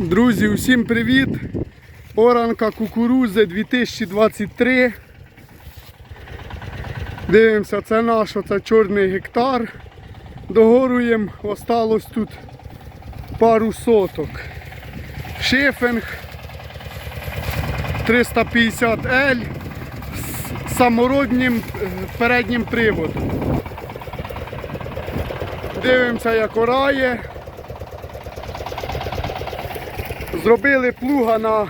Друзі, усім привіт! Оранка кукурузи 2023. Дивимося, це наш, це чорний гектар. Догоруємо, осталось тут пару соток. Шифинг 350L з самороднім е, переднім приводом. Дивимося, як орає. Зробили плуга на,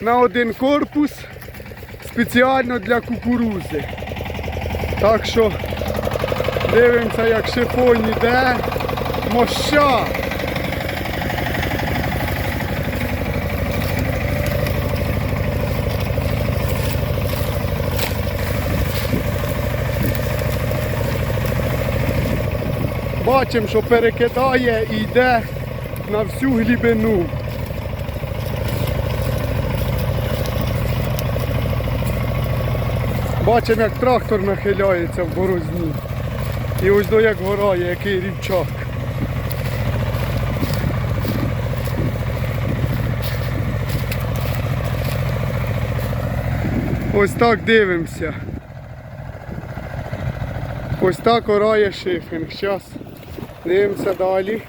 на один корпус спеціально для кукурузи. Так що дивимося, як шифон йде. Моща. Бачимо, що перекидає і йде на всю глибину. Бачимо, як трактор нахиляється в борозні. І ось до як горає, який рівчак. Ось так дивимося. Ось так орає шифінг. Зараз дивимося далі.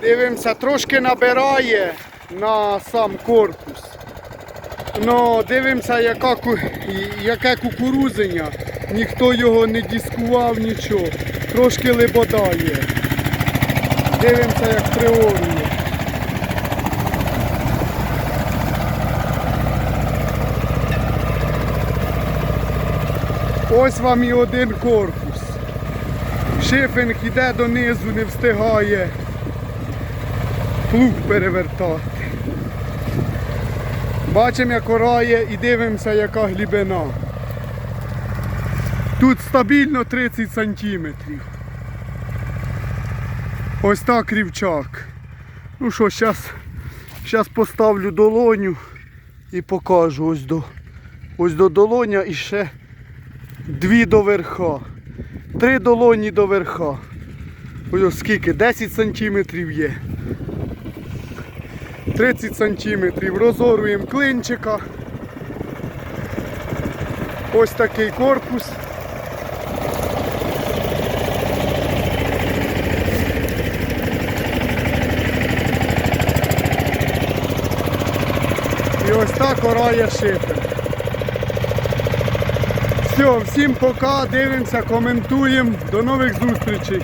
Дивимося, трошки набирає на сам корпус. Ну, дивимося, яка, яке кукурузення. Ніхто його не дискував, нічого. Трошки либодає. Дивимося, як приорює. Ось вам і один корпус. Шифінг іде донизу, не встигає плуг перевертати. Бачимо, як орає і дивимося, яка глибина. Тут стабільно 30 сантиметрів. Ось так рівчак. Ну що, зараз зараз поставлю долоню і покажу ось до ось до долоня і ще дві до верха. Три долоні до верха. Ось скільки? 10 сантиметрів є. 30 сантиметрів. Розоруємо клинчика. Ось такий корпус. І ось так орає шифер. Все, всім пока, дивимося, коментуємо. До нових зустрічей.